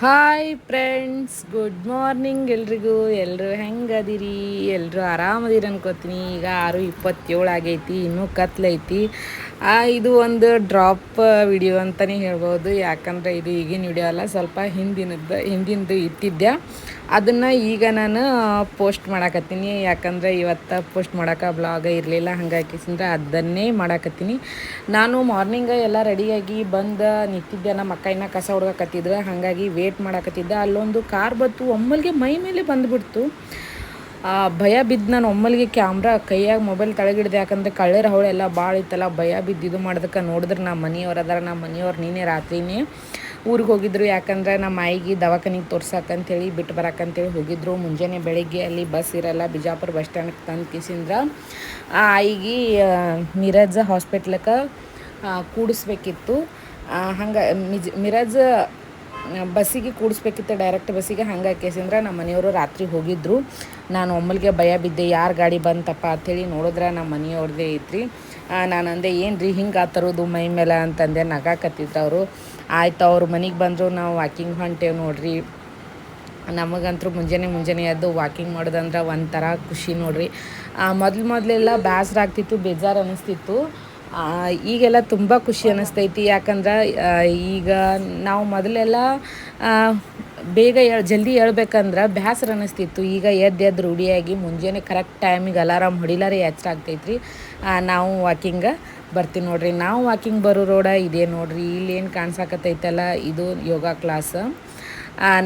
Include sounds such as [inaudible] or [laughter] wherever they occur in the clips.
Hi friends good morning ಎಲ್ರಿಗೂ. ಎಲ್ಲರೂ ಹೆಂಗದಿರಿ? ಎಲ್ಲರೂ ಆರಾಮದಿರಿ ಅನ್ಕೋತೀನಿ. ಈಗ ಆರು ಇಪ್ಪತ್ತೇಳು ಆಗೈತಿ, ಇನ್ನೂ ಕತ್ಲೈತಿ. ಇದು ಒಂದು ಡ್ರಾಪ್ ವಿಡಿಯೋ ಅಂತಲೇ ಹೇಳ್ಬೋದು. ಯಾಕಂದರೆ ಇದು ಈಗಿನ ವಿಡಿಯೋ ಅಲ್ಲ, ಸ್ವಲ್ಪ ಹಿಂದಿನದ್ದು, ಹಿಂದಿಂದು ಇಟ್ಟಿದ್ದೆ ಅದನ್ನು ಈಗ ನಾನು ಪೋಸ್ಟ್ ಮಾಡಾಕತ್ತೀನಿ. ಯಾಕಂದರೆ ಇವತ್ತು ಪೋಸ್ಟ್ ಮಾಡೋಕೆ ಬ್ಲಾಗ ಇರಲಿಲ್ಲ ಹಂಗಾಕಿಸಿಂದ್ರೆ ಅದನ್ನೇ ಮಾಡಾಕತ್ತೀನಿ. ನಾನು ಮಾರ್ನಿಂಗ ಎಲ್ಲ ರೆಡಿಯಾಗಿ ಬಂದು, ನಿಂತಿದ್ದೆ, ನಮ್ಮ ಅಕ್ಕಾಯಿನ ಕಸ ಹೊಡ್ಕತ್ತಿದ್ರೆ ಹಾಗಾಗಿ ವೇಟ್ ಮಾಡಾಕತ್ತಿದ್ದೆ. ಅಲ್ಲೊಂದು ಕಾರ್ ಬತ್ತು ಒಮ್ಮಲ್ಗೆ ಮೈ ಮೇಲೆ ಬಂದುಬಿಡ್ತು. ಭಯ ಬಿದ್ದು ನಾನು ಒಮ್ಮಲಿಗೆ ಕ್ಯಾಮ್ರಾ ಕೈಯಾಗ ಮೊಬೈಲ್ ತೆಳಗಿಡ್ದೆ, ಯಾಕಂದ್ರೆ ಕಳ್ಳರ ಎಲ್ಲ ಭಾಳ ಇತ್ತಲ್ಲ, ಭಯ ಬಿದ್ದು ಇದು ಮಾಡೋದಕ್ಕೆ ನೋಡಿದ್ರೆ ನಮ್ಮ ಮನೆಯವ್ರು ಅದಾರ ನಮ್ಮ ಮನೆಯವ್ರು ನೀನೇ ರಾತ್ರಿನೇ ಊರಿಗೆ ಹೋಗಿದ್ರು, ಯಾಕಂದ್ರೆ ನಮ್ಮ ಆಯಿಗೆ ದವಾಖಾನಿಗೆ ತೋರ್ಸಕ್ಕಂತೇಳಿ ಬಿಟ್ಟು ಬರಕ್ಕಂತೇಳಿ ಹೋಗಿದ್ರು. ಮುಂಜಾನೆ ಬೆಳಿಗ್ಗೆ ಅಲ್ಲಿ ಬಸ್ ಇರಲ್ಲ, ಬಿಜಾಪುರ ಬಸ್ ಸ್ಟ್ಯಾಂಡ್ಗೆ ತಂದು ಕಿಸಿಂದ್ರ ಆ ಆಯಿಗೆ ಮಿರಜ್ ಹಾಸ್ಪಿಟ್ಲಕ್ಕೆ ಕೂಡಿಸ್ಬೇಕಿತ್ತು. ಹಂಗೆ, ಮಿಜ್, ಮಿರಜ್ ಬಸ್ಸಿಗೆ ಕೂಡಿಸ್ಬೇಕಿತ್ತು, ಡೈರೆಕ್ಟ್ ಬಸ್ಸಿಗೆ ಹಂಗೆ ಕೇಸಿಂದ್ರೆ ನಮ್ಮ ಮನೆಯವರು ರಾತ್ರಿ ಹೋಗಿದ್ರು. ನಾನು ಒಮ್ಮಲ್ಗೆ ಭಯ ಬಿದ್ದೆ ಯಾರು ಗಾಡಿ ಬಂತಪ್ಪ ಅಂಥೇಳಿ ನೋಡಿದ್ರೆ ನಮ್ಮ ಮನೆಯವ್ರದ್ದೇ ಐತ್ರಿ. ಆ, ನಾನು ಅಂದೆ ಏನು ರೀ ಹಿಂಗೆ ತರೋದು ಮೈ ಮೇಲೆ? ಅಂತಂದೆ ನಗಾಕತ್ತಿದ್ರು ಅವರು. ಆಯ್ತು ಅವ್ರು ಮನೆಗೆ ಬಂದರು ನಾವು ವಾಕಿಂಗ್ ಹೊಂಟೇವು ನೋಡ್ರಿ. ನಮಗಂತೂ ಮುಂಜಾನೆ ಮುಂಜಾನೆ ಎದ್ದು ವಾಕಿಂಗ್ ಮಾಡೋದಂದ್ರೆ ಒಂಥರ ಖುಷಿ ನೋಡ್ರಿ. ಮೊದಲು ಮೊದಲೆಲ್ಲ ಬೇಸರ ಆಗ್ತಿತ್ತು ಬೇಜಾರು ಅನ್ನಿಸ್ತಿತ್ತು ಆ, ಈಗೆಲ್ಲ ತುಂಬ ಖುಷಿ ಅನ್ನಿಸ್ತೈತಿ. ಯಾಕಂದ್ರೆ ಈಗ ನಾವು ಮೊದಲೆಲ್ಲ ಬೇಗ ಜಲ್ದಿ ಹೇಳ್ಬೇಕಂದ್ರೆ ಬೇಸರ ಅನ್ನಿಸ್ತಿತ್ತು. ಈಗ ಎದ್ದು ಎದ್ದು ರೂಢಿಯಾಗಿ ಮುಂಜಾನೆ ಕರೆಕ್ಟ್ ಟೈಮಿಗೆ ಅಲಾರಾಮ್ ಹೊಡಿಲಾರೆ ಎಚ್ಚರ ಆಗ್ತೈತ್ರಿ. ನಾವು ವಾಕಿಂಗ ಬರ್ತೀವಿ ನೋಡ್ರಿ. ನಾವು ವಾಕಿಂಗ್ ಬರೋ ರೋಡ ಇದೇ ನೋಡ್ರಿ. ಏನು ಕಾಣ್ಸಾಕತ್ತೈತಲ್ಲ, ಇದು ಯೋಗ ಕ್ಲಾಸ್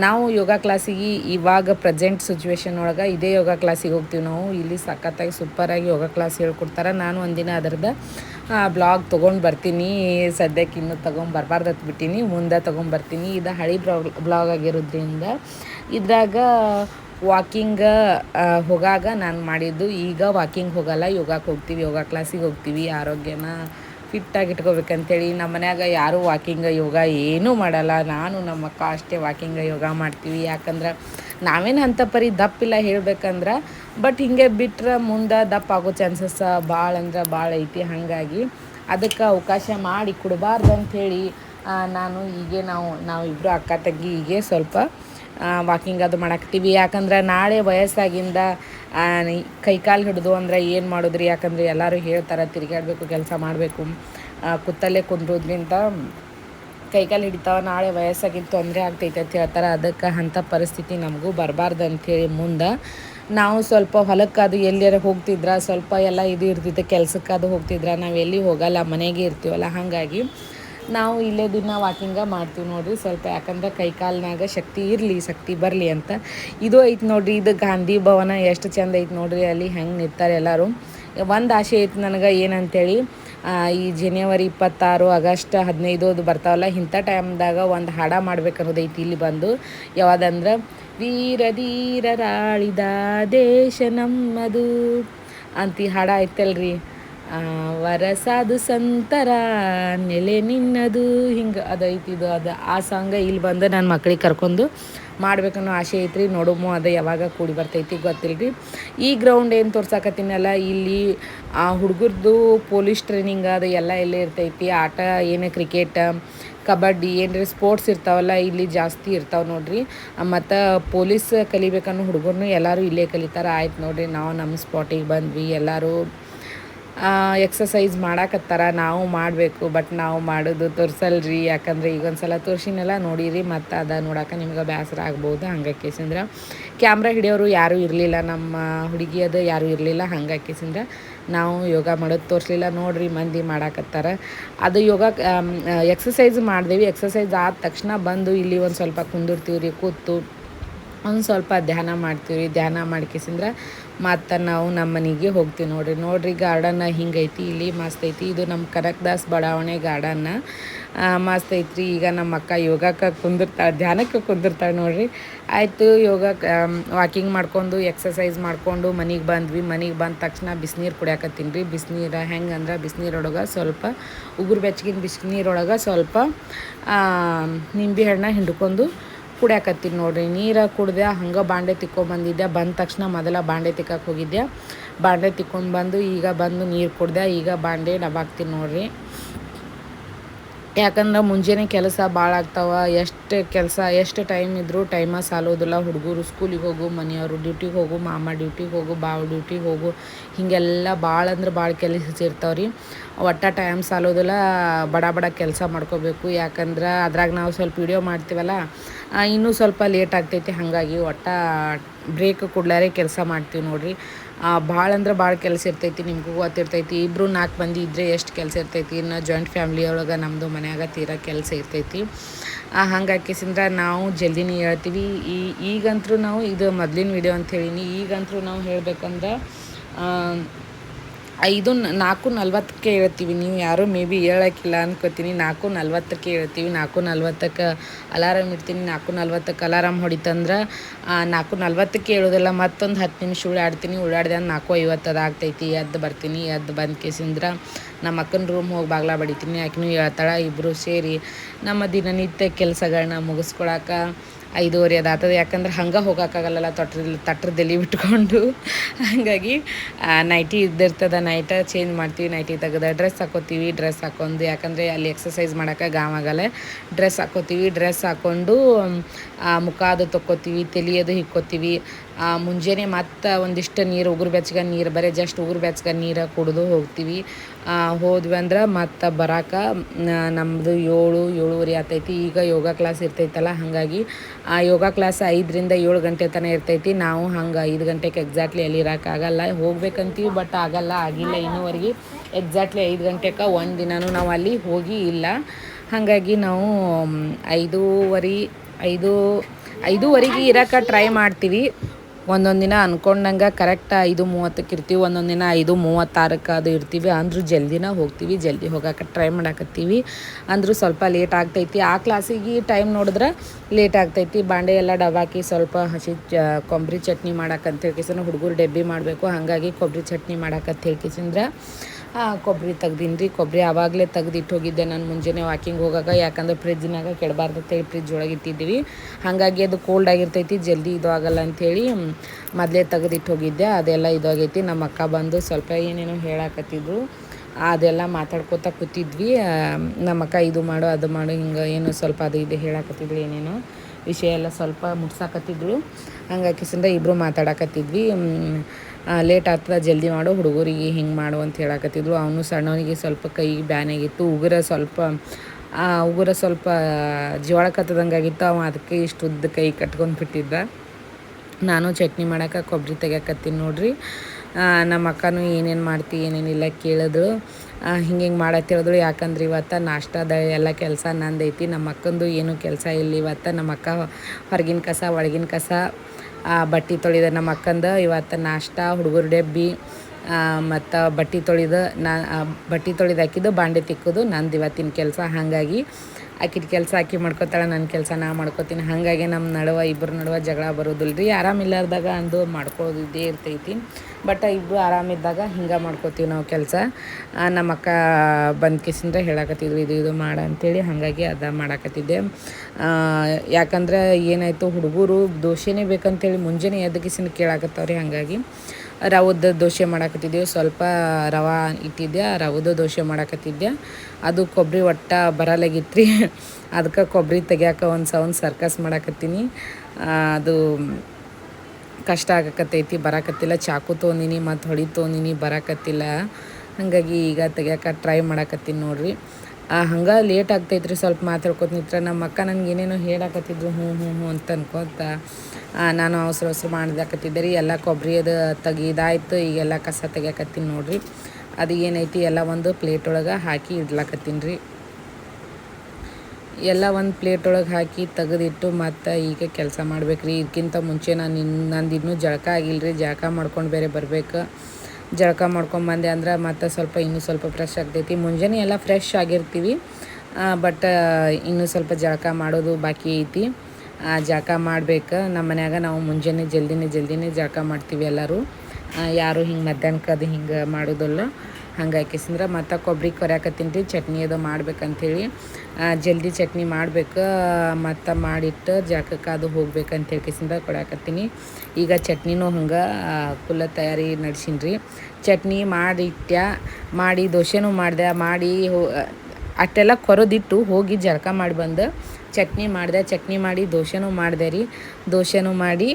ನಾವು ಯೋಗ ಕ್ಲಾಸಿಗೆ ಇವಾಗ ಪ್ರೆಸೆಂಟ್ ಸಿಚುವೇಶನ್ ಒಳಗೆ ಇದೇ ಯೋಗ ಕ್ಲಾಸಿಗೆ ಹೋಗ್ತೀವಿ ನಾವು. ಇಲ್ಲಿ ಸಖತ್ತಾಗಿ ಸೂಪರಾಗಿ ಯೋಗ ಕ್ಲಾಸ್ ಹೇಳ್ಕೊಡ್ತಾರೆ. ನಾನು ಒಂದಿನ ಅದರದ್ದು ಬ್ಲಾಗ್ ತೊಗೊಂಡು ಬರ್ತೀನಿ. ಸದ್ಯಕ್ಕೆ ಇನ್ನೂ ತೊಗೊಂಡು ಬರಬಾರ್ದು ಹತ್ಬಿಟ್ಟಿನಿ ಮುಂದೆ ತೊಗೊಂಬರ್ತೀನಿ ಇದು ಹಳಿ ಬ್ಲಾಗ್ ಬ್ಲಾಗ್ ಆಗಿರೋದ್ರಿಂದ ಇದ್ರಾಗ ವಾಕಿಂಗ್ ಹೋಗಾಗ ನಾನು ಮಾಡಿದ್ದು ಈಗ ವಾಕಿಂಗ್ ಹೋಗಲ್ಲ. ಯೋಗಕ್ಕೆ ಹೋಗ್ತೀವಿ, ಯೋಗ ಕ್ಲಾಸಿಗೆ ಹೋಗ್ತೀವಿ. ಆರೋಗ್ಯನ ಫಿಟ್ಟಾಗಿ ಇಟ್ಕೋಬೇಕಂತೇಳಿ ನಮ್ಮ ಮನ್ಯಾಗ ಯಾರೂ ವಾಕಿಂಗ್ ಯೋಗ ಏನೂ ಮಾಡಲ್ಲ. ನಾನು ನಮ್ಮ ಅಕ್ಕ ಅಷ್ಟೇ ವಾಕಿಂಗ ಯೋಗ ಮಾಡ್ತೀವಿ. ಯಾಕಂದ್ರೆ ನಾವೇನು ಅಂತ ಪರಿ ದಪ್ಪಿಲ್ಲ ಹೇಳ್ಬೇಕಂದ್ರೆ ಬಟ್ ಹಿಂಗೆ ಬಿಟ್ಟರೆ ಮುಂದೆ ದಪ್ಪ ಆಗೋ ಚಾನ್ಸಸ್ ಭಾಳ ಅಂದ್ರೆ ಭಾಳ ಐತಿ ಹಾಗಾಗಿ ಅದಕ್ಕೆ ಅವಕಾಶ ಮಾಡಿ ಕೊಡಬಾರ್ದು ಅಂಥೇಳಿ ನಾನು ಹೀಗೆ ನಾವು ನಾವಿಬ್ಬರು ಅಕ್ಕ ತಂಗಿ ಹೀಗೆ ಸ್ವಲ್ಪ ವಾಕಿಂಗ್ ಅದು ಮಾಡಾಕ್ತೀವಿ ಯಾಕಂದ್ರೆ ನಾಳೆ ವಯಸ್ಸಾಗಿಂದ ಕೈಕಾಲು ಹಿಡಿದು ಅಂದ್ರೆ ಏನು ಮಾಡೋದ್ರಿ? ಯಾಕಂದ್ರೆ ಎಲ್ಲರೂ ಹೇಳ್ತಾರೆ ತಿರುಗಾಡಬೇಕು ಕೆಲಸ ಮಾಡಬೇಕು. ಕುತ್ತಲ್ಲೇ ಕುಂದ್ರೋದ್ರಿಂದ ಕೈಕಾಲು ಹಿಡಿತಾವ, ನಾಳೆ ವಯಸ್ಸಾಗಿದ್ದು ತೊಂದರೆ ಆಗ್ತೈತೆ ಅಂತ ಹೇಳ್ತಾರೆ. ಅದಕ್ಕೆ ಅಂಥ ಪರಿಸ್ಥಿತಿ ನಮಗೂ ಬರಬಾರ್ದು ಅಂಥೇಳಿ ಮುಂದೆ ನಾವು ಸ್ವಲ್ಪ ಹೊಲಕ್ಕಾದು ಎಲ್ಲಿಯಾರ ಹೋಗ್ತಿದ್ರ, ಸ್ವಲ್ಪ ಎಲ್ಲ ಇದು ಕೆಲಸಕ್ಕೆ ಕೆಲ್ಸಕ್ಕಾದು ಹೋಗ್ತಿದ್ರೆ, ನಾವು ಎಲ್ಲಿ ಹೋಗಲ್ಲ, ಮನೆಗೆ ಇರ್ತೀವಲ್ಲ, ಹಾಗಾಗಿ ನಾವು ಇಲ್ಲೇ ದಿನ ವಾಕಿಂಗ ಮಾಡ್ತೀವಿ ನೋಡ್ರಿ. ಸ್ವಲ್ಪ ಯಾಕಂದ್ರೆ ಕೈ ಕಾಲ್ನಾಗ ಶಕ್ತಿ ಇರಲಿ, ಶಕ್ತಿ ಬರಲಿ ಅಂತ. ಇದು ಐತೆ ನೋಡ್ರಿ, ಇದು ಗಾಂಧಿ ಭವನ ಎಷ್ಟು ಚಂದ ಐತೆ ನೋಡ್ರಿ. ಅಲ್ಲಿ ಹೆಂಗೆ ನಿರ್ತಾರೆ ಎಲ್ಲರೂ. ಒಂದು ಆಸೆ ಐತೆ ನನಗೆ ಏನಂತೇಳಿ ಈ ಜನವರಿ ಇಪ್ಪತ್ತಾರು ಆಗಸ್ಟ್ ಹದಿನೈದು ಅದು ಬರ್ತಾವಲ್ಲ, ಇಂಥ ಟೈಮ್ದಾಗ ಒಂದು ಹಾಡ ಮಾಡ್ಬೇಕನ್ನೋದೈತಿ ಇಲ್ಲಿ ಬಂದು. ಯಾವುದಂದ್ರೆ, ವೀರ ಧೀರರಾಳಿದ ದೇಶ ನಮ್ಮದು ಅಂತ ಈ ಹಾಡ ಐತಲ್ರಿ. ವರಸಾದು ಸಂತರ, ನೆಲೆ ನಿನ್ನದು, ಹಿಂಗೆ ಅದೈತಿ ಇದು, ಅದು ಆ ಸಾಂಗ ಇಲ್ಲಿ ಬಂದು ನನ್ನ ಮಕ್ಳಿಗೆ ಕರ್ಕೊಂಡು ಮಾಡ್ಬೇಕನ್ನೋ ಆಸೆ ಐತ್ರಿ. ನೋಡೋಮು, ಅದು ಯಾವಾಗ ಕೂಡಿ ಬರ್ತೈತಿ ಗೊತ್ತಿಲ್ರಿ. ಈ ಗ್ರೌಂಡ್ ಏನು ತೋರ್ಸಾಕತ್ತೀನಲ್ಲ, ಇಲ್ಲಿ, ಆ, ಹುಡುಗರ್ದು ಪೊಲೀಸ್ ಟ್ರೈನಿಂಗ್ ಅದು ಎಲ್ಲ ಇಲ್ಲೇ ಇರ್ತೈತಿ. ಆಟ, ಏನು ಕ್ರಿಕೆಟ್ ಕಬಡ್ಡಿ, ಏನ್ರಿ ಸ್ಪೋರ್ಟ್ಸ್ ಇರ್ತಾವಲ್ಲ, ಇಲ್ಲಿ ಜಾಸ್ತಿ ಇರ್ತಾವೆ ನೋಡ್ರಿ. ಮತ್ತು ಪೊಲೀಸ್ ಕಲಿಬೇಕನ್ನೋ ಹುಡುಗರನ್ನು ಎಲ್ಲರೂ ಇಲ್ಲೇ ಕಲಿತಾರೆ. ಆಯ್ತು ನೋಡ್ರಿ, ನಾವು ನಮ್ಮ ಸ್ಪಾಟಿಗೆ ಬಂದ್ವಿ. ಎಲ್ಲರೂ ಎಕ್ಸಸೈಸ್ ಮಾಡಾಕತ್ತಾರ, ನಾವು ಮಾಡಬೇಕು ಬಟ್ ನಾವು ಮಾಡೋದು ತೋರಿಸಲ್ರಿ. ಯಾಕಂದ್ರೆ ಈಗ ಒಂದ್ಸಲ ತೋರಿಸಿನೆಲ್ಲ, ನೋಡಿರಿ, ಮತ್ತು ಅದ ನೋಡಕ್ಕೆ ನಿಮ್ಗೆ ಬೇಸರ ಆಗ್ಬೋದು, ಹಂಗೆ ಕೇಸಿಂದ್ರೆ ಕ್ಯಾಮ್ರಾ ಹಿಡಿಯೋರು ಯಾರೂ ಇರಲಿಲ್ಲ, ನಮ್ಮ ಹುಡುಗಿ ಅದು ಯಾರೂ ಇರಲಿಲ್ಲ, ಹಂಗೆ ಕೇಸಿಂದ್ರೆ ನಾವು ಯೋಗ ಮಾಡೋದು ತೋರಿಸಲಿಲ್ಲ, ನೋಡ್ರಿ, ಮಂದಿ ಮಾಡಾಕತ್ತಾರ. ಅದು ಯೋಗ ಎಕ್ಸಸೈಸ್ ಮಾಡ್ದೇವಿ ಎಕ್ಸಸೈಸ್ ಆದ ತಕ್ಷಣ ಬಂದು ಇಲ್ಲಿ ಒಂದು ಸ್ವಲ್ಪ ಕುಂದಿರ್ತೀವಿ ರೀ ಕೂತು. ಒಂದು ಸ್ವಲ್ಪ ಧ್ಯಾನ ಮಾಡ್ತೀವಿ ಧ್ಯಾನ ಮಾಡ್ಕೇಸಿಂದ್ರೆ ಮತ್ತು ನಾವು ನಮ್ಮ ಮನೆಗೆ ಹೋಗ್ತೀವಿ ನೋಡ್ರಿ. ನೋಡ್ರಿ ಗಾರ್ಡನ್ ಹಿಂಗೈತಿ, ಇಲ್ಲಿ ಮಸ್ತ್ ಐತಿ. ಇದು ನಮ್ಮ ಕನಕದಾಸ್ ಬಡಾವಣೆ ಗಾರ್ಡನ್ನ ಮಸ್ತ್ ಐತ್ರಿ. ಈಗ ನಮ್ಮ ಅಕ್ಕ ಯೋಗಕ್ಕೆ ಕುಂದಿರ್ತಾಳೆ, ಧ್ಯಾನಕ್ಕೆ ಕುಂದಿರ್ತಾಳೆ ನೋಡ್ರಿ. ಆಯಿತು ಯೋಗ ವಾಕಿಂಗ್ ಮಾಡ್ಕೊಂಡು ಎಕ್ಸಸೈಸ್ ಮಾಡಿಕೊಂಡು ಮನೆಗೆ ಬಂದ್ವಿ. ಮನೆಗೆ ಬಂದ ತಕ್ಷಣ ಬಿಸಿನೀರು ಕುಡಿಯಾಕತ್ತೀನಿ. ರೀ ಬಿಸಿನೀರು ಹೆಂಗೆ ಅಂದ್ರೆ ಬಿಸಿನೀರೊಳಗೆ ಸ್ವಲ್ಪ ಉಗುರು ಬೆಚ್ಚಗಿನ ಬಿಸಿನೀರೊಳಗೆ ಸ್ವಲ್ಪ ನಿಂಬೆ ಹಣ್ಣ ಹಿಂಡ್ಕೊಂಡು ಕುಡಿಯಾಕತ್ತೀನಿ ನೋಡ್ರಿ. ನೀರು ಕುಡ್ದೆ ಹಂಗೆ ಬಾಂಡೆ ತಿಕ್ಕೊಂಬಂದಿದ್ದೆ ಬಂದ ತಕ್ಷಣ ಮೊದಲ ಬಾಂಡೆ ತಿಕ್ಕಕ್ಕೆ ಹೋಗಿದ್ದೆ. ಬಾಂಡೆ ತಿಕ್ಕೊಂಡು ಬಂದು ಈಗ ಬಂದು ನೀರು ಕುಡ್ದೆ. ಈಗ ಬಾಂಡೆ ಡಬಾಕ್ತೀನಿ ನೋಡ್ರಿ. ಯಾಕಂದ್ರೆ ಮುಂಜಾನೆ ಕೆಲಸ ಭಾಳ ಆಗ್ತಾವ. ಎಷ್ಟು ಕೆಲಸ, ಎಷ್ಟು ಟೈಮ್ ಇದ್ದರೂ ಟೈಮ ಸಾಲೋದಿಲ್ಲ. ಹುಡುಗರು ಸ್ಕೂಲಿಗೆ ಹೋಗು, ಮನೆಯವರು ಡ್ಯೂಟಿಗೆ ಹೋಗು, ಮಾಮ ಡ್ಯೂಟಿಗೆ ಹೋಗು, ಬಾವು ಡ್ಯೂಟಿಗೆ ಹೋಗು, ಹೀಗೆಲ್ಲ ಭಾಳ ಅಂದ್ರೆ ಭಾಳ ಕೆಲಸ ಇರ್ತಾವೆ ರೀ ಒಟ್ಟ ಟೈಮ್ ಸಾಲೋದಿಲ್ಲ. ಬಡ ಬಡ ಕೆಲಸ ಮಾಡ್ಕೋಬೇಕು. ಯಾಕಂದ್ರೆ ಅದ್ರಾಗ ನಾವು ಸ್ವಲ್ಪ ವಿಡಿಯೋ ಮಾಡ್ತೀವಲ್ಲ ಇನ್ನೂ ಸ್ವಲ್ಪ ಲೇಟ್ ಆಗ್ತೈತಿ, ಹಾಗಾಗಿ ಒಟ್ಟು ಬ್ರೇಕ್ ಕೊಡ್ಲಾರೆ ಕೆಲಸ ಮಾಡ್ತೀವಿ ನೋಡಿರಿ. ಭಾಳ ಅಂದ್ರೆ ಭಾಳ ಕೆಲಸ ಇರ್ತೈತಿ, ನಿಮಗೂ ಗೊತ್ತಿರ್ತೈತಿ. ಇಬ್ಬರು ನಾಲ್ಕು ಮಂದಿ ಇದ್ದರೆ ಎಷ್ಟು ಕೆಲಸ ಇರ್ತೈತಿ. ಇನ್ನು ಜಾಯಿಂಟ್ ಫ್ಯಾಮ್ಲಿ ಒಳಗೆ ನಮ್ಮದು ಮನ್ಯಾಗ ತೀರ ಕೆಲಸ ಇರ್ತೈತಿ. ಹಂಗಾಕಿಸಿಂದ್ರೆ ನಾವು ಜಲ್ದಿನೇ ಹೇಳ್ತೀವಿ. ಈ, ಈಗಂತರೂ ನಾವು ಇದು ಮೊದಲಿನ ವಿಡಿಯೋ ಅಂತ ಹೇಳೀನಿ. ಈಗಂತರೂ ನಾವು ಹೇಳ್ಬೇಕಂದ್ರೆ ಐದು ನಾಲ್ಕು ನಲ್ವತ್ತಕ್ಕೆ ಹೇಳ್ತೀವಿ. ನೀವು ಯಾರು ಮೇ ಬಿ ಹೇಳೋಕ್ಕಿಲ್ಲ ಅನ್ಕೋತೀನಿ. ನಾಲ್ಕು ನಲ್ವತ್ತಕ್ಕೆ ಹೇಳ್ತೀವಿ. ನಾಲ್ಕು ನಲ್ವತ್ತಕ್ಕೆ ಅಲಾರಾಮ್ ಇಡ್ತೀನಿ. ನಾಲ್ಕು ನಲ್ವತ್ತಕ್ಕೆ ಅಲಾರಾಮ್ ಹೊಡಿತಂದ್ರೆ ನಾಲ್ಕು ನಲ್ವತ್ತಕ್ಕೆ ಹೇಳೋದಿಲ್ಲ ಮತ್ತೊಂದು ಹತ್ತು ನಿಮಿಷ ಉಳಾಡ್ತೀನಿ ಉಳ್ಳಾಡ್ದೆ ಅಂದ್ರೆ ನಾಲ್ಕು ಐವತ್ತು ಆಗ್ತೈತಿ. ಎದ್ದು ಬರ್ತೀನಿ. ಎದ್ದು ಬಂದು ಕೇಸಿಂದ್ರೆ ನಮ್ಮ ಅಕ್ಕನ ರೂಮ್ ಹೋಗಿ ಬಾಗ್ಲ ಬಡಿತೀನಿ. ಆಕಿನೂ ಹೇಳ್ತಾಳೆ ಇಬ್ಬರು ಸೇರಿ ನಮ್ಮ ದಿನನಿತ್ಯ ಕೆಲಸಗಳನ್ನ ಮುಗಿಸ್ಕೊಳಕ್ಕೆ ಐದೂವರೆ ಅದಾತದ ಯಾಕಂದ್ರೆ ಹಂಗೆ ಹೋಗೋಕ್ಕಾಗಲ್ಲ ತೊಟ್ರಲ್ಲಿ ತಟ್ರದಲ್ಲಿ ಬಿಟ್ಕೊಂಡು. ಹಾಗಾಗಿ ನೈಟಿ ಇದ್ದಿರ್ತದ ನೈಟ ಚೇಂಜ್ ಮಾಡ್ತೀವಿ. ನೈಟಿ ತೆಗೆದ ಡ್ರೆಸ್ ಹಾಕೋತೀವಿ ಡ್ರೆಸ್ ಹಾಕೊಂಡು. ಯಾಕಂದರೆ ಅಲ್ಲಿ ಎಕ್ಸಸೈಸ್ ಮಾಡೋಕೆ ಗಾಮಾಗಲ್ಲ ಡ್ರೆಸ್ ಹಾಕೋತೀವಿ ಡ್ರೆಸ್ ಹಾಕ್ಕೊಂಡು ಮುಖ ಅದು ತೊಕ್ಕೋತೀವಿ ತಲೆಯದು ಹಿಕ್ಕೋತೀವಿ. ಮುಂಜಾನೆ ಮತ್ತೆ ಒಂದಿಷ್ಟು ನೀರು, ಉಗುರು ಬೆಚ್ಚಗೆ ನೀರು, ಬರೀ ಜಸ್ಟ್ ಉಗುರು ಬೆಚ್ಚಗೆ ನೀರು ಕುಡಿದು ಹೋಗ್ತೀವಿ. ಹೋದ್ವಿ ಅಂದ್ರೆ ಮತ್ತೆ ಬರಾಕ ನಮ್ಮದು ಏಳು, ಏಳುವರೆ ಆತೈತಿ. ಈಗ ಯೋಗ ಕ್ಲಾಸ್ ಇರ್ತೈತಲ್ಲ, ಹಾಗಾಗಿ ಆ ಯೋಗ ಕ್ಲಾಸ್ ಐದರಿಂದ ಏಳು ಗಂಟೆ ತನಕ ಇರ್ತೈತಿ. ನಾವು ಹಂಗೆ ಐದು ಗಂಟೆಗೆ ಎಕ್ಸಾಕ್ಟ್ಲಿ ಅಲ್ಲಿ ಇರೋಕ್ಕಾಗಲ್ಲ ಹೋಗ್ಬೇಕಂತೀವಿ ಬಟ್ ಆಗಲ್ಲ, ಆಗಿಲ್ಲ ಇನ್ನೂವರೆಗೆ ಎಕ್ಸಾಕ್ಟ್ಲಿ ಐದು ಗಂಟೆಗೆ ಒಂದು ದಿನವೂ ನಾವು ಅಲ್ಲಿ ಹೋಗಿ ಇಲ್ಲ. ಹಾಗಾಗಿ ನಾವು ಐದೂವರೆ, ಐದು, ಐದೂವರೆಗೆ ಇರೋಕೆ ಟ್ರೈ ಮಾಡ್ತೀವಿ. ಒಂದೊಂದು ದಿನ ಅಂದ್ಕೊಂಡಂಗೆ ಕರೆಕ್ಟ್ ಐದು ಮೂವತ್ತಕ್ಕೆ ಇರ್ತೀವಿ, ಒಂದೊಂದು ದಿನ ಐದು ಮೂವತ್ತಾರಕ್ಕೆ ಅದು ಇರ್ತೀವಿ. ಅಂದರೂ ಜಲ್ದಿನ ಹೋಗ್ತೀವಿ, ಜಲ್ದಿ ಹೋಗೋಕೆ ಟ್ರೈ ಮಾಡಾಕತ್ತೀವಿ. ಅಂದರೂ ಸ್ವಲ್ಪ ಲೇಟ್ ಆಗ್ತೈತಿ. ಆ ಕ್ಲಾಸಿಗೆ ಟೈಮ್ ನೋಡಿದ್ರೆ ಲೇಟ್ ಆಗ್ತೈತಿ. ಬಾಂಡೆ ಎಲ್ಲ ಡಬ್ಬಾಕಿ ಸ್ವಲ್ಪ ಹಸಿ ಕೊಬ್ಬರಿ ಚಟ್ನಿ ಮಾಡಾಕಂತ ಹೇಳ್ಕಿಸನ ಹುಡುಗರು ಡಬ್ಬಿ ಮಾಡಬೇಕು. ಹಾಗಾಗಿ ಕೊಬ್ಬರಿ ಚಟ್ನಿ ಮಾಡಾಕಂತ ಹೇಳ್ಕಿಸಿಂದ್ರೆ ಕೊಬ್ಬರಿ ತೆಗ್ದೀನಿ ರೀ ಕೊಬ್ಬರಿ ಆವಾಗಲೇ ತೆಗ್ದಿಟ್ಟು ಹೋಗಿದ್ದೆ. ನಾನು ಮುಂಜಾನೆ ವಾಕಿಂಗ್ ಹೋಗಾಗ, ಯಾಕಂದ್ರೆ ಫ್ರಿಜ್ನಾಗ ಕೆಡಬಾರ್ದು ಅಂತೇಳಿ ಫ್ರಿಜ್ ಒಳಗೆ ಇಟ್ಟಿದ್ದೀವಿ. ಹಾಗಾಗಿ ಅದು ಕೋಲ್ಡ್ ಆಗಿರ್ತೈತಿ, ಜಲ್ದಿ ಇದು ಆಗಲ್ಲ ಅಂಥೇಳಿ ಮೊದಲೇ ತೆಗೆದಿಟ್ಟು ಹೋಗಿದ್ದೆ. ಅದೆಲ್ಲ ಇದಾಗೈತಿ ನಮ್ಮ ಅಕ್ಕ ಬಂದು ಸ್ವಲ್ಪ ಏನೇನೋ ಹೇಳಾಕತ್ತಿದ್ರು. ಅದೆಲ್ಲ ಮಾತಾಡ್ಕೋತ ಕೂತಿದ್ವಿ. ನಮ್ಮ ಅಕ್ಕ ಇದು ಮಾಡು, ಅದು ಮಾಡು, ಹಿಂಗೆ ಏನೋ ಸ್ವಲ್ಪ ಅದು ಇದು ಹೇಳಾಕತ್ತಿದ್ರು, ಏನೇನೋ ವಿಷಯ ಎಲ್ಲ ಸ್ವಲ್ಪ ಮುಟ್ಸಾಕತ್ತಿದ್ರು. ಹಂಗಾಕಿಸಿಂದ ಇಬ್ಬರು ಮಾತಾಡಕತ್ತಿದ್ವಿ. ಲೇಟ್ ಆಗ್ತದ, ಜಲ್ದಿ ಮಾಡು, ಹುಡುಗರಿಗೆ ಹಿಂಗೆ ಮಾಡು ಅಂತ ಹೇಳಕತ್ತಿದ್ರು. ಅವನು ಸಣ್ಣವನಿಗೆ ಸ್ವಲ್ಪ ಕೈ ಬ್ಯಾನಾಗಿತ್ತು. ಉಗುರ ಸ್ವಲ್ಪ ಉಗುರ ಸ್ವಲ್ಪ ಆಗಿತ್ತು ಅವ ಅದಕ್ಕೆ ಇಷ್ಟು ಉದ್ದ ಕೈ ಕಟ್ಕೊಂಡು ಬಿಟ್ಟಿದ್ದ. ನಾನು ಚಟ್ನಿ ಮಾಡೋಕೆ ಕೊಬ್ಬರಿ ತೆಗಿಯಕತ್ತೀನಿ ನೋಡ್ರಿ. ನಮ್ಮ ಅಕ್ಕನೂ ಏನೇನು ಮಾಡ್ತಿ, ಏನೇನಿಲ್ಲ ಕೇಳಿದ್ರು ಹಿಂಗೆ ಹಿಂಗೆ ಮಾಡತ್ತೆ ಹೇಳಿದ್ರು ಯಾಕಂದ್ರೆ ಇವತ್ತು ನಾಷ್ಟದ ಎಲ್ಲ ಕೆಲಸ ನಂದೈತಿ. ನಮ್ಮ ಅಕ್ಕಂದು ಏನೂ ಕೆಲಸ ಇಲ್ಲ ಇವತ್ತು. ನಮ್ಮ ಅಕ್ಕ ಹೊರಗಿನ ಕಸ, ಒಳಗಿನ ಕಸ. ಬಟ್ಟೆ ತೊಳಿದ ನಮ್ಮ ಅಕ್ಕಂದು ಇವತ್ತು ನಾಷ್ಟ ಹುಡುಗರು ಡಬ್ಬಿ ಮತ್ತು ಬಟ್ಟೆ ತೊಳೆದು ನಾ ಬಟ್ಟೆ ತೊಳೆದು ಹಾಕಿದ್ದು, ಬಾಂಡೆ ತಿಕ್ಕೋದು, ನಂದು ಇವತ್ತಿನ ಕೆಲಸ ಹಾಗಾಗಿ. ಆಕಿದ ಕೆಲಸ ಆಕಿ ಮಾಡ್ಕೋತಾಳೆ ನನ್ನ ಕೆಲಸ ನಾ ಮಾಡ್ಕೋತೀನಿ. ಹಾಗಾಗಿ ನಮ್ಮ ನಡುವೆ, ಇಬ್ಬರು ನಡುವೆ ಜಗಳ ಬರೋದಿಲ್ಲ ರೀ ಆರಾಮಿಲ್ಲಾರ್ದಾಗ ಅಂದು ಮಾಡ್ಕೊಳ್ಳೋದು ಇರ್ತೈತಿ. ಬಟ್ ಇಬ್ಬರು ಆರಾಮಿದ್ದಾಗ ಹಿಂಗೆ ಮಾಡ್ಕೋತೀವಿ ನಾವು ಕೆಲಸ. ನಮ್ಮ ಅಕ್ಕ ಬಂದು ಕಿಸಿಂದ ಹೇಳಕತ್ತಿದ್ರು, ಇದು ಇದು ಮಾಡ ಅಂತೇಳಿ. ಹಾಗಾಗಿ ಅದ ಮಾಡಾಕತ್ತಿದ್ದೆ. ಯಾಕಂದ್ರೆ ಏನಾಯಿತು, ಹುಡುಗರು ಬೇಕು ಬೇಕಂತೇಳಿ ಮುಂಜಾನೆ ಎದ್ದು ಕಿಸಿಂದ ಕೇಳಾಕತ್ತವ್ರಿ ಹಾಗಾಗಿ. ರವದ ದೋಸೆ ಮಾಡಾಕತ್ತಿದ್ದೆವು ಸ್ವಲ್ಪ ರವೆ ಇಟ್ಟಿದ್ದೆ ರವದ ದೋಸೆ ಮಾಡಾಕತ್ತಿದ್ದೆ. ಅದು ಕೊಬ್ಬರಿ ಒಟ್ಟ ಬರಲಾಗಿತ್ತು [laughs] ಅದಕ್ಕೆ ಕೊಬ್ಬರಿ ತೆಗಿಯಾಕ ಒಂದು ಸೌಂಡ್ ಸರ್ಕಸ್ ಮಾಡಾಕತ್ತೀನಿ. ಅದು ಕಷ್ಟ ಆಗಕತ್ತೈತಿ, ಬರಾಕತ್ತಿಲ್ಲ. ಚಾಕು ತೊಗೊಂದಿನಿ ಮತ್ತು ಹೊಳಿ ತೊಗೊಂದಿನಿ ಬರಾಕತ್ತಿಲ್ಲ. ಹಾಗಾಗಿ ಈಗ ತೆಗಿಯಾಕ ಟ್ರೈ ಮಾಡಾಕತ್ತೀನಿ ನೋಡ್ರಿ. ಹಂಗೆ ಲೇಟ್ ಆಗ್ತೈತ್ರಿ ಸ್ವಲ್ಪ ಮಾತಾಡ್ಕೊತ ನಿತ್ರ. ನಮ್ಮ ಅಕ್ಕ ನನಗೆ ಏನೇನೋ ಹೇಳಾಕತ್ತಿದ್ರು, ಹ್ಞೂ ಹ್ಞೂ ಹ್ಞೂ ಅಂತ ಅನ್ಕೋತ ನಾನು ಅವಸರ ಅವಸರ ಮಾಡ್ದಾಕತ್ತಿದ್ದೆ ರೀ. ಎಲ್ಲ ಕೊಬ್ಬರಿ ಅದು ತೆಗಿದಾಯ್ತು ಈಗೆಲ್ಲ ಕಸ ತೆಗಿಯಾಕತ್ತೀನಿ ನೋಡಿರಿ. ಅದು ಏನೈತಿ, ಎಲ್ಲ ಒಂದು ಪ್ಲೇಟ್ ಒಳಗೆ ಹಾಕಿ ಇಡ್ಲಾಕತ್ತೀನಿ ರೀ. ಎಲ್ಲ ಒಂದು ಪ್ಲೇಟ್ ಒಳಗೆ ಹಾಕಿ ತೆಗೆದಿಟ್ಟು ಮತ್ತು ಈಗ ಕೆಲಸ ಮಾಡ್ಬೇಕು ರೀ ಇದಕ್ಕಿಂತ ಮುಂಚೆ ನಾನು ಇನ್ನು ನಂದು ಇನ್ನೂ ಜಳಕ ಆಗಿಲ್ಲ ರೀ ಜಳಕ ಮಾಡ್ಕೊಂಡು ಬೇರೆ ಬರಬೇಕು. ಜಳಕ ಮಾಡ್ಕೊಂಬಂದೆ ಅಂದ್ರೆ ಮತ್ತೆ ಸ್ವಲ್ಪ ಇನ್ನೂ ಸ್ವಲ್ಪ ಫ್ರೆಶ್ ಆಗ್ತೈತಿ. ಮುಂಜಾನೆ ಎಲ್ಲ ಫ್ರೆಶ್ ಆಗಿರ್ತೀವಿ. ಬಟ್ ಇನ್ನೂ ಸ್ವಲ್ಪ ಜಳಕ ಮಾಡೋದು ಬಾಕಿ ಐತಿ. ಜಳಕ ಮಾಡ್ಬೇಕು. ನಮ್ಮ ಮನ್ಯಾಗ ನಾವು ಮುಂಜಾನೆ ಜಲ್ದಿನೇ ಜಲ್ದಿನೇ ಜಳಕ ಮಾಡ್ತೀವಿ ಎಲ್ಲರೂ. ಯಾರು ಹಿಂಗೆ ಮಧ್ಯಾಹ್ನಕ್ಕೆ ಅದು ಹಿಂಗೆ ಮಾಡೋದಲ್ಲ. ಹಂಗೆ ಹಾಕಿಸಿಂದ್ರೆ ಮತ್ತು ಕೊಬ್ಬರಿ ಕೊರ್ಯಾಕತ್ತೀನಿ ರೀ. ಚಟ್ನಿ ಅದು ಮಾಡ್ಬೇಕಂಥೇಳಿ ಜಲ್ದಿ ಚಟ್ನಿ ಮಾಡ್ಬೇಕು. ಮತ್ತು ಮಾಡಿಟ್ಟು ಜಾಕಕ್ಕೆ ಅದು ಹೋಗ್ಬೇಕಂತ ಹೇಳ್ಕಿಸಿಂದ ಕೊಡಾಕತ್ತೀನಿ ಈಗ ಚಟ್ನಿನೂ ಹಂಗೆ ಕುಲ್ಲ ತಯಾರಿ ನಡ್ಸೀನಿ ರೀ. ಚಟ್ನಿ ಮಾಡಿಟ್ಟ ಮಾಡಿ ದೋಸೆನೂ ಮಾಡಿದೆ, ಮಾಡಿ ಹೋ ಅಷ್ಟೆಲ್ಲ ಕೊರದಿಟ್ಟು ಹೋಗಿ ಜಳಕ ಮಾಡಿ ಬಂದು ಚಟ್ನಿ ಮಾಡಿದೆ, ಚಟ್ನಿ ಮಾಡಿ ದೋಸೆನೂ ಮಾಡಿದೆ ರೀ. ದೋಸೆನೂ ಮಾಡಿ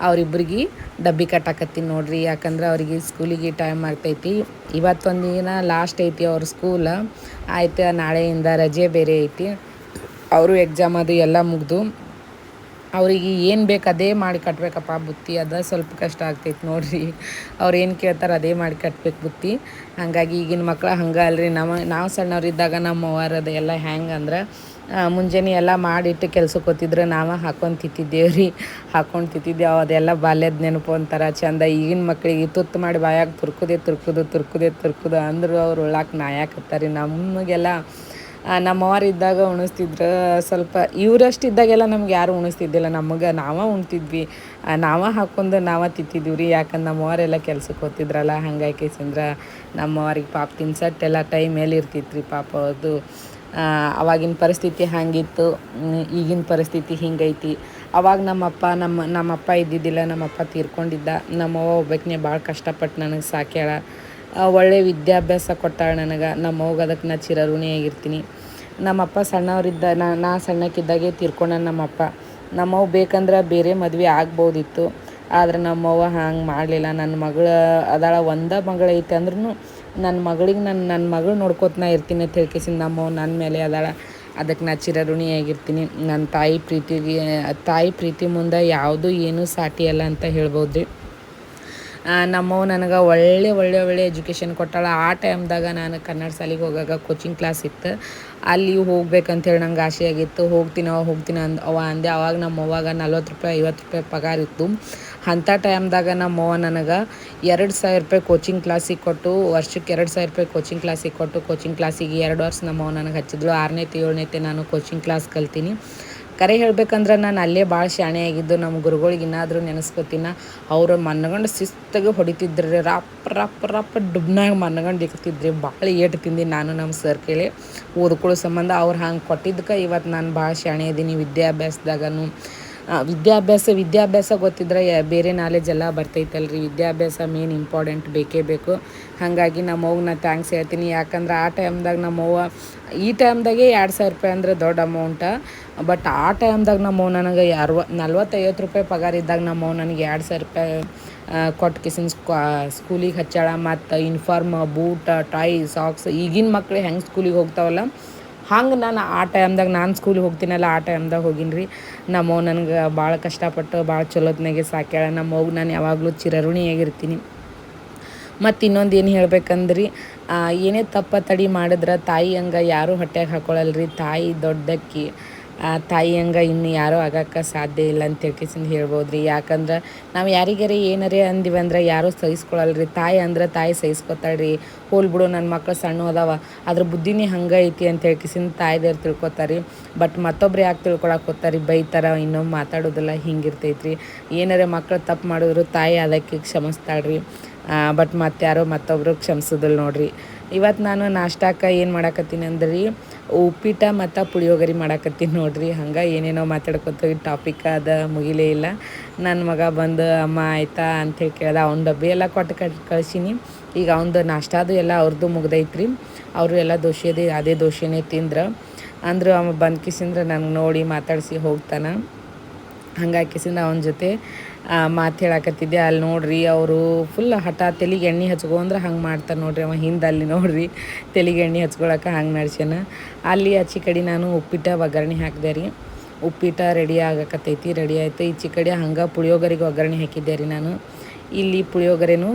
ಅವರಿಬ್ರಿಗೆ ಡಬ್ಬಿ ಕಟ್ಟಾಕತ್ತೀನಿ ನೋಡ್ರಿ. ಯಾಕಂದ್ರೆ ಅವ್ರಿಗೆ ಸ್ಕೂಲಿಗೆ ಟೈಮ್ ಆಗ್ತೈತಿ. ಇವತ್ತೊಂದು ದಿನ ಲಾಸ್ಟ್ ಐತಿ ಅವ್ರ ಸ್ಕೂಲ ಆಯ್ತು, ನಾಳೆಯಿಂದ ರಜೆ ಬೇರೆ ಐತಿ. ಅವರು ಎಕ್ಸಾಮ್ ಅದು ಎಲ್ಲ ಮುಗಿದು ಅವರಿಗೆ ಏನು ಬೇಕು ಅದೇ ಮಾಡಿ ಕಟ್ಟಬೇಕಪ್ಪ ಬುತ್ತಿ. ಅದು ಸ್ವಲ್ಪ ಕಷ್ಟ ಆಗ್ತೈತಿ ನೋಡ್ರಿ. ಅವ್ರು ಏನು ಕೇಳ್ತಾರೆ ಅದೇ ಮಾಡಿ ಕಟ್ಬೇಕು ಬುತ್ತಿ. ಹಾಗಾಗಿ ಈಗಿನ ಮಕ್ಳು ಹಂಗೆ ಅಲ್ರಿ. ನಮ್ಮ, ನಾವು ಸಣ್ಣವ್ರಿದ್ದಾಗ ನಮ್ಮ ಅವ್ವಾರದ ಎಲ್ಲ ಹೆಂಗೆ ಅಂದ್ರೆ ಮುಂಜಾನೆ ಎಲ್ಲ ಮಾಡಿಟ್ಟು ಕೆಲ್ಸಕ್ಕೆ ಹೋತಿದ್ರೆ ನಾವು ಹಾಕೊಂಡು ತಿಂತಿದ್ದೇವೆ ರೀ. ಹಾಕೊಂಡು ತಿಂತಿದ್ದೇವೆ, ಅದೆಲ್ಲ ಬಾಲ್ಯದ ನೆನಪು ಒಂಥರ ಚಂದ. ಈಗಿನ ಮಕ್ಕಳಿಗೆ ತುತ್ತು ಮಾಡಿ ಬಾಯಾಗ ತುರ್ಕುದೆ, ತುರ್ಕುದು ತುರ್ಕುದೆ, ತುರ್ಕುದು ಅಂದ್ರೆ ಅವ್ರು ಉಳ್ಳಾಕ ನಾಯಾಕತ್ತಾರೆ. ನಮಗೆಲ್ಲ ನಮ್ಮವರು ಇದ್ದಾಗ ಉಣಿಸ್ತಿದ್ರು ಸ್ವಲ್ಪ, ಇವರಷ್ಟು ಇದ್ದಾಗೆಲ್ಲ ನಮ್ಗೆ ಯಾರು ಉಣಿಸ್ತಿದ್ದಿಲ್ಲ. ನಮಗೆ ನಾವೇ ಉಣ್ತಿದ್ವಿ. ನಾವೇ ಹಾಕೊಂಡು ನಾವೇ ತಿಂತಿದ್ವಿ ರೀ. ಯಾಕಂದ್ರೆ ನಮ್ಮವರೆಲ್ಲ ಕೆಲ್ಸಕ್ಕೆ ಹೋಗ್ತಿದ್ರಲ್ಲ ಹಂಗಾಗಿ ಚಂದ್ರ ನಮ್ಮವರಿಗೆ ಪಾಪ ತಿನ್ಸಟ್ಟೆಲ್ಲ ಟೈಮ್ ಮೇಲೆ ಇರ್ತಿತ್ತು ರೀ ಪಾಪ ಅದು ಅವಾಗಿನ ಪರಿಸ್ಥಿತಿ ಹಾಗಿತ್ತು ಈಗಿನ ಪರಿಸ್ಥಿತಿ ಹಿಂಗೈತಿ. ಅವಾಗ ನಮ್ಮಪ್ಪ, ನಮ್ಮ, ನಮ್ಮಪ್ಪ ಇದ್ದಿದ್ದಿಲ್ಲ, ನಮ್ಮಪ್ಪ ತೀರ್ಕೊಂಡಿದ್ದ. ನಮ್ಮವ್ವ ಒಬ್ಬಾಕಿನೇ ಭಾಳ ಕಷ್ಟಪಟ್ಟು ನನಗೆ ಸಾಕ್ಯಾಳ. ಒಳ್ಳೆ ವಿದ್ಯಾಭ್ಯಾಸ ಕೊಟ್ಟಾಳೆ ನನಗೆ. ನಮ್ಮ ಅದಕ್ಕೆ ನಾ ಚಿರಋಣಿಯಾಗಿರ್ತೀನಿ ನಮ್ಮಪ್ಪ ಸಣ್ಣವರಿದ್ದ, ನಾ ಸಣ್ಣಕ್ಕಿದ್ದಾಗೆ ತೀರ್ಕೊಂಡ ನಮ್ಮಪ್ಪ. ನಮ್ಮವ್ವ ಬೇಕಂದ್ರೆ ಬೇರೆ ಮದುವೆ ಆಗ್ಬೋದಿತ್ತು. ಆದ್ರೆ ನಮ್ಮವ್ವ ಹಂಗೆ ಮಾಡಲಿಲ್ಲ. ನನ್ನ ಮಗಳ, ಅದಾಳ ಒಂದೇ ಮಗಳೈತೆ ಅಂದ್ರೂ ನನ್ನ ಮಗಳಿಗೆ ನಾನು ನನ್ನ ಮಗಳು ನೋಡ್ಕೋತ ಇರ್ತೀನಿ ಅಂತ ಹೇಳ್ಕೇಸಿಂದ ನಮ್ಮವ್ವ ನನ್ನ ಮೇಲೆ ಅದಾಳ. ಅದಕ್ಕೆ ನಾ ಚಿರಋಣಿಯಾಗಿರ್ತೀನಿ. ನನ್ನ ತಾಯಿ ಪ್ರೀತಿಗೆ, ತಾಯಿ ಪ್ರೀತಿ ಮುಂದೆ ಯಾವುದು ಏನೂ ಸಾಟಿ ಅಲ್ಲ ಅಂತ ಹೇಳ್ಬೋದು ರೀ ನಮ್ಮವ್ ನನಗೆ ಒಳ್ಳೆ ಒಳ್ಳೆ ಒಳ್ಳೆ ಎಜುಕೇಷನ್ ಕೊಟ್ಟಾಳ. ಆ ಟೈಮ್ದಾಗ ನಾನು ಕನ್ನಡ ಸಾಲಿಗೆ ಹೋಗಾಗ ಕೋಚಿಂಗ್ ಕ್ಲಾಸ್ ಇತ್ತು. ಅಲ್ಲಿ ಹೋಗ್ಬೇಕಂತೇಳಿ ನಂಗೆ ಆಸೆ ಆಗಿತ್ತು ಹೋಗ್ತೀನಿ ಅವ ಹೋಗ್ತೀನಿ ಅಂದ ಅವ ಅಂದೆ. ಅವಾಗ ನಮ್ಮ ನಲ್ವತ್ತು ರೂಪಾಯಿ, ಐವತ್ತು ರೂಪಾಯಿ ಪಗಾರ ಇತ್ತು. ಅಂಥ ಟೈಮ್ದಾಗ ನಮ್ಮವ್ವ ನನಗೆ ಎರಡು ಸಾವಿರ ರೂಪಾಯಿ ಕೋಚಿಂಗ್ ಕ್ಲಾಸಿಗೆ ಕೊಟ್ಟು, ವರ್ಷಕ್ಕೆ ಎರಡು ಸಾವಿರ ರೂಪಾಯಿ ಕೋಚಿಂಗ್ ಕ್ಲಾಸಿಗೆ ಕೊಟ್ಟು ಕೋಚಿಂಗ್ ಕ್ಲಾಸಿಗೆ ಎರಡು ವರ್ಷ ನಮ್ಮ ಅವ್ವ ನನಗೆ ಹಚ್ಚಿದ್ಳು ಆರನೇತಿ ಏಳನೇತಿ ನಾನು ಕೋಚಿಂಗ್ ಕ್ಲಾಸ್ ಕಲ್ತೀನಿ. ಕರೆ ಹೇಳ್ಬೇಕಂದ್ರೆ ನಾನು ಅಲ್ಲೇ ಭಾಳ ಶಾಣೆ ಆಗಿದ್ದು, ನಮ್ಮ ಗುರುಗಳಿಗೆ ಇನ್ನಾದರೂ ನೆನೆಸ್ಕೊತೀನ. ಅವರು ಮನ್ಗಂಡು ಶಿಸ್ತಾಗಿ ಹೊಡಿತಿದ್ರು. ರಪ್ಪ ರಪ್ಪ ರಪ್ಪ ಡುಬ್ನಾಗ ಮನ್ಗಂಡು ಇಕ್ತಿದ್ರಿ. ಭಾಳ ಏಟು ತಿಂದು ನಾನು ನಮ್ಮ ಸರ್ ಕೇಳಿ ಓದ್ಕೊಳ್ಳೋ ಸಂಬಂಧ ಅವ್ರು ಹಂಗೆ ಕೊಟ್ಟಿದ್ದಕ್ಕೆ. ಇವತ್ತು ನಾನು ಭಾಳ ಶಾಣೆ ಇದ್ದೀನಿ ವಿದ್ಯಾಭ್ಯಾಸದಾಗನು. ವಿದ್ಯಾಭ್ಯಾಸ ವಿದ್ಯಾಭ್ಯಾಸ ಗೊತ್ತಿದ್ರೆ ಬೇರೆ ನಾಲೆಜ್ ಎಲ್ಲ ಬರ್ತೈತಲ್ರಿ. ವಿದ್ಯಾಭ್ಯಾಸ ಮೇನ್ ಇಂಪಾರ್ಟೆಂಟ್ ಬೇಕೇ ಬೇಕು. ಹಾಗಾಗಿ ನಮ್ಮ ಅವ್ಗೆ ನಾ ಥ್ಯಾಂಕ್ಸ್ ಹೇಳ್ತೀನಿ. ಯಾಕಂದ್ರೆ ಆ ಟೈಮ್ದಾಗ ನಮ್ಮವ್ವ ಈ ಟೈಮ್ದಾಗೆ ಎರಡು ಸಾವಿರ ರೂಪಾಯಿ ಅಂದ್ರೆ ದೊಡ್ಡ ಅಮೌಂಟ ಬಟ್ ಆ ಟೈಮ್ದಾಗ ನಮ್ಮವ್ ನನಗೆ ಅರ್ವ, ನಲ್ವತ್ತೈವತ್ತು ರೂಪಾಯಿ ಪಗಾರ ಇದ್ದಾಗ ನಮ್ಮವ್ ನನಗೆ ಎರಡು ಸಾವಿರ ರೂಪಾಯಿ ಕೊಟ್ಟು ಕಿಸಿನ ಸ್ಕೂಲಿಗೆ ಹಚ್ಚಾಳ ಮತ್ತು ಯೂನಿಫಾರ್ಮ್ ಬೂಟ ಟೈ ಸಾಕ್ಸ್ ಈಗಿನ ಮಕ್ಳು ಹೆಂಗೆ ಸ್ಕೂಲಿಗೆ ಹೋಗ್ತಾವಲ್ಲ ಹಂಗೆ ನಾನು ಆ ಟೈಮ್ದಾಗ ನಾನು ಸ್ಕೂಲಿಗೆ ಹೋಗ್ತೀನಲ್ಲ, ಆ ಟೈಮ್ದಾಗ ಹೋಗಿನಿ ರೀ. ನಮ್ಮವ್ ನನಗೆ ಭಾಳ ಕಷ್ಟಪಟ್ಟು ಭಾಳ ಚಲೋತ್ನಾಗೆ ಸಾಕ್ಯಾಳ. ನಮ್ಮವ್ಗೆ ನಾನು ಯಾವಾಗಲೂ ಚಿರಋಣಿಯಾಗಿರ್ತೀನಿ. ಮತ್ತು ಇನ್ನೊಂದು ಏನು ಹೇಳ್ಬೇಕಂದ್ರಿ ಏನೇ ತಪ್ಪ ತಡಿ ಮಾಡಿದ್ರೆ ತಾಯಿ ಹಂಗೆ ಯಾರೂ ಹೊಟ್ಟೆಗೆ ಹಾಕೊಳ್ಳಲ್ರಿ ತಾಯಿ ದೊಡ್ಡಕ್ಕಿ ತಾಯಿ ಹಂಗ ಇನ್ನು ಯಾರೂ ಆಗಕ್ಕೆ ಸಾಧ್ಯ ಇಲ್ಲ ಅಂತ ಹೇಳ್ಕೇಸಿಂದ ಹೇಳ್ಬೋದು ರೀ ಯಾಕಂದ್ರೆ ನಾವು ಯಾರಿಗಾರ ಏನಾರೇ ಅಂದಿವಿ ಅಂದ್ರೆ ಯಾರೂ ರೀ ತಾಯಿ ಅಂದ್ರೆ ತಾಯಿ ಸಹಿಸ್ಕೊತಾಳ್ರಿ. ಹೋಲ್ ಬಿಡು ನನ್ನ ಮಕ್ಳು ಸಣ್ಣ ಅದಾವ. ಅದ್ರ ಬುದ್ಧಿನೇ ಹಂಗೆ ಐತಿ ಅಂತ ಹೇಳ್ಕೇಸಿಂದ ತಾಯಿದೇವ್ರು ತಿಳ್ಕೊತಾರೆ. ಬಟ್ ಮತ್ತೊಬ್ರು ಯಾಕೆ ತಿಳ್ಕೊಳಕ್ಕೆ ಹೋಗ್ತಾರೆ? ಬೈತಾರ, ಇನ್ನೊಮ್ಮೆ ಮಾತಾಡೋದಿಲ್ಲ ಹಿಂಗಿರ್ತೈತ್ರಿ. ಏನಾರೇ ಮಕ್ಳು ತಪ್ಪು ಮಾಡಿದ್ರು ತಾಯಿ ಅದಕ್ಕೆ ಕ್ಷಮಿಸ್ತಾಳ್ರಿ. ಬಟ್ ಮತ್ತೆ ಯಾರೋ ಮತ್ತೊಬ್ರು ಕ್ಷಮಿಸೋದಿಲ್ಲ ನೋಡ್ರಿ. ಇವತ್ತು ನಾನು ನಾಷ್ಟಾಕ ಏನು ಮಾಡಕತ್ತೀನಿ ಅಂದ್ರೆ? ಉಪ್ಪಿಟ ಮತ್ತು ಪುಳಿಯೋಗರಿ ಮಾಡಾಕತ್ತೀನಿ ನೋಡ್ರಿ. ಹಂಗೆ ಏನೇನೋ ಮಾತಾಡ್ಕೊತೀವಿ. ಟಾಪಿಕ್ ಅದ ಮುಗಿಲೇ ಇಲ್ಲ. ನನ್ನ ಮಗ ಬಂದು, ಅಮ್ಮ, ಆಯ್ತಾ? ಅಂಥೇಳಿ ಕೇಳ್ದೆ. ಅವ್ನ ಡಬ್ಬಿ ಎಲ್ಲ ಕೊಟ್ಟು ಕಟ್ ಕಳ್ಸೀನಿ. ಈಗ ಅವ್ನದು ನಾಷ್ಟಾದು ಎಲ್ಲ ಅವ್ರದ್ದು ಮುಗ್ದೈತ್ರಿ. ಅವರು ಎಲ್ಲ ದೋಸೆದು ಅದೇ ದೋಸೆನೇ ತಿಂದ್ರೆ. ಅಂದ್ರೆ ಅವ ಬಂದ್ಕಿಸಿಂದ್ರೆ ನಂಗೆ ನೋಡಿ ಮಾತಾಡಿಸಿ ಹೋಗ್ತಾನೆ. ಹಂಗಾಕಿಸಿಂದ ಅವನ ಜೊತೆ ಮಾತು ಹೇಳಕತ್ತಿದ್ದೆ, ಅಲ್ಲಿ ನೋಡ್ರಿ ಅವರು ಫುಲ್ ಹಠ ತೆಲಿಗೆ ಎಣ್ಣೆ ಹಚ್ಕೊಂಡ್ರೆ ಹಂಗೆ ಮಾಡ್ತಾರೆ ನೋಡ್ರಿ ಅವ ಹಿಂದೆ ಅಲ್ಲಿ ನೋಡ್ರಿ. ತೆಲಿಗೆ ಎಣ್ಣೆ ಹಚ್ಕೊಳಕ್ಕೆ ಹಂಗೆ ನಡ್ಸ್ಯಾನ. ಅಲ್ಲಿ ಆಚೆ ಕಡೆ ನಾನು ಉಪ್ಪಿಟ್ಟ ಒಗ್ಗರಣೆ ಹಾಕಿದೆ ರೀ. ಉಪ್ಪಿಟ್ಟ ರೆಡಿ ಆಗಕತ್ತೈತಿ ರೆಡಿ ಆಯಿತು. ಈಚೆ ಕಡೆ ಹಂಗೆ ಪುಳಿಯೋಗರಿಗೆ ಒಗ್ಗರಣೆ ಹಾಕಿದ್ದೆ ರೀ ನಾನು. ಇಲ್ಲಿ ಪುಳಿಯೋಗರೆನೂ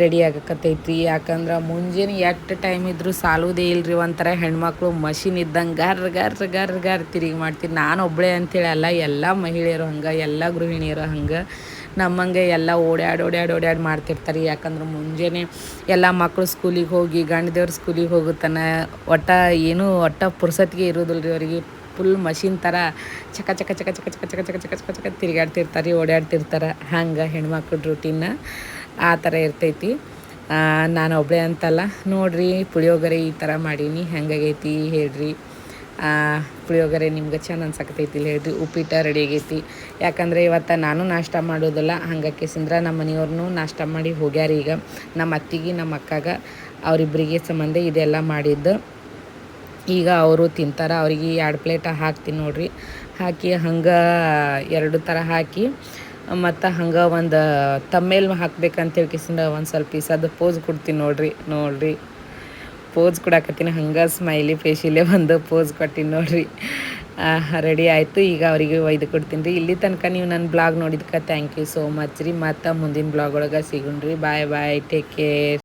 ರೆಡಿ ಆಗಕತ್ತೈತಿ ಯಾಕಂದ್ರೆ ಮುಂಜಾನೆ ಎಷ್ಟು ಟೈಮ್ ಇದ್ದರೂ ಸಾಲುವುದೇ ಇಲ್ರಿ. ಒಂಥರ ಹೆಣ್ಮಕ್ಳು ಮಷಿನ್ ಇದ್ದಂಗೆ ಗರ್ ಗರ್ ಗರ್ ಗರ್ ತಿರುಗಿ ಮಾಡ್ತೀನಿ ನಾನು ಒಬ್ಬಳೇ ಅಂತೇಳಿ ಅಲ್ಲ, ಎಲ್ಲ ಮಹಿಳೆಯರು ಹಂಗೆ, ಎಲ್ಲ ಗೃಹಿಣಿಯರು ಹಂಗೆ. ನಮ್ಮಂಗೆ ಎಲ್ಲ ಓಡ್ಯಾಡಿ ಓಡ್ಯಾಡಿ ಓಡ್ಯಾಡಿ ಮಾಡ್ತಿರ್ತಾರೆ. ಯಾಕಂದ್ರೆ ಮುಂಜಾನೆ ಎಲ್ಲ ಮಕ್ಕಳು ಸ್ಕೂಲಿಗೆ ಹೋಗಿ ಗಂಡದೇವ್ರು ಸ್ಕೂಲಿಗೆ ಹೋಗುತ್ತಾನೆ. ಒಟ್ಟ ಏನೂ, ಒಟ್ಟ ಪುರ್ಸತ್ಗೆ ಇರೋದಿಲ್ಲ ರೀ ಅವರಿಗೆ. ಫುಲ್ ಮಷಿನ್ ಥರ ಚಕ ಚಕ ಚಕ ಚಕ ಚಕ ಚಕ ಚಕ ಚಕ ಚಕ ಚಕ ತಿರುಗಾಡ್ತಿರ್ತಾರೆ ಓಡಾಡ್ತಿರ್ತಾರೆ ಹಂಗೆ ಹೆಣ್ಮಕ್ಳ ರೂಟೀನ ಆ ಥರ ಇರ್ತೈತಿ. ನಾನು ಒಬ್ಬಳೆ ಅಂತಲ್ಲ. ನೋಡಿರಿ, ಪುಳಿಯೋಗರೆ ಈ ಥರ ಮಾಡೀನಿ. ಹೆಂಗಾಗೈತಿ ಹೇಳ್ರಿ. ಪುಳಿಯೋಗರೆ ನಿಮ್ಗೆ ಚೆಂದ ಅನ್ಸಕತೈತಿ ಹೇಳ್ರಿ. ಉಪ್ಪಿಟ್ಟು ರೆಡಿ ಆಗೈತಿ. ಯಾಕಂದರೆ ಇವತ್ತು ನಾನು ನಾಷ್ಟ ಮಾಡೋದಿಲ್ಲ. ಹಂಗಕ್ಕೆ ಸಿಂದ್ರ ನಮ್ಮ ಮನೆಯವ್ರನ್ನೂ ನಾಷ್ಟ ಮಾಡಿ ಹೋಗ್ಯಾರ ಈಗ. ನಮ್ಮ ಅತ್ತಿಗೆ, ನಮ್ಮ ಅಕ್ಕಾಗ ಅವರಿಬ್ಬರಿಗೆ ಸಂಬಂಧ ಇದೆಲ್ಲ ಮಾಡಿದ್ದು. ಈಗ ಅವರು ತಿಂತಾರ. ಅವ್ರಿಗೆ ಎರಡು ಪ್ಲೇಟ ಹಾಕ್ತೀನಿ ನೋಡ್ರಿ. ಹಾಕಿ ಹಂಗೆ ಎರಡು ಥರ ಹಾಕಿ ಮತ್ತು ಹಂಗೆ ಒಂದು ತಮ್ಮೇಲ್ ಹಾಕ್ಬೇಕಂತೇಳಿ ಕಿಸಿಂದ ಒಂದು ಸ್ವಲ್ಪ ಪೀಸದು ಪೋಸ್ ಕೊಡ್ತೀನಿ ನೋಡ್ರಿ ನೋಡ್ರಿ. ಪೋಸ್ ಕೊಡಾಕತ್ತೀನಿ, ಹಂಗೆ ಸ್ಮೈಲಿ ಫೇಶಿಯಲ್ಲೇ ಒಂದು ಪೋಸ್ ಕೊಟ್ಟಿನಿ ನೋಡ್ರಿ. ರೆಡಿ ಆಯಿತು, ಈಗ ಅವರಿಗೆ ಒಯ್ದು ಕೊಡ್ತೀನಿ ರೀ. ಇಲ್ಲಿ ತನಕ ನೀವು ನನ್ನ ಬ್ಲಾಗ್ ನೋಡಿದ್ಕೆ ಥ್ಯಾಂಕ್ ಯು ಸೋ ಮಚ್ ರೀ. ಮತ್ತು ಮುಂದಿನ ಬ್ಲಾಗ್ ಒಳಗೆ ಸಿಗೋಣ್ರಿ. ಬಾಯ್ ಬಾಯ್ ಟೇಕ್ ಕೇರ್